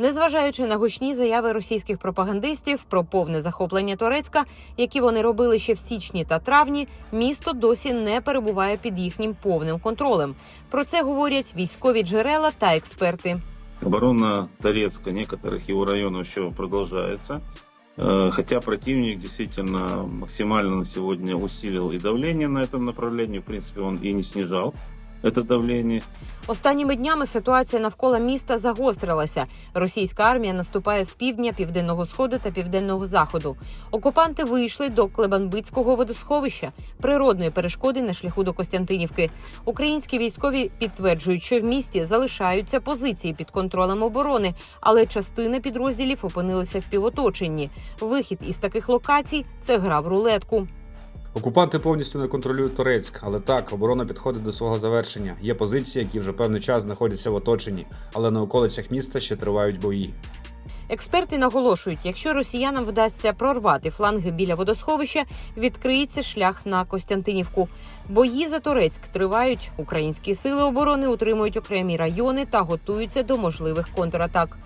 Незважаючи на гучні заяви російських пропагандистів про повне захоплення Торецька, які вони робили ще в січні та травні, місто досі не перебуває під їхнім повним контролем. Про це говорять військові джерела та експерти. Оборона Торецка, некоторых его районов еще продолжается. Э, Хотя противник действительно максимально на сегодня усилил и давление на этом направлении. В принципе, он и не снижал это давление. Останніми днями ситуація навколо міста загострилася. Російська армія наступає з півдня, південного сходу та південного заходу. Окупанти вийшли до Клебанбицького водосховища, природної перешкоди на шляху до Костянтинівки. Українські військові підтверджують, що в місті залишаються позиції під контролем оборони, але частина підрозділів опинилися в півоточенні. Вихід із таких локацій це гра в рулетку. Окупанти повністю не контролюють Торецьк, але так, оборона підходить до свого завершення. Є позиції, які вже певний час знаходяться в оточенні, але на околицях міста ще тривають бої. Експерти наголошують, якщо росіянам вдасться прорвати фланги біля водосховища, відкриється шлях на Костянтинівку. Бої за Турецьк тривають. Українські сили оборони утримують окремі райони та готуються до можливих контратак.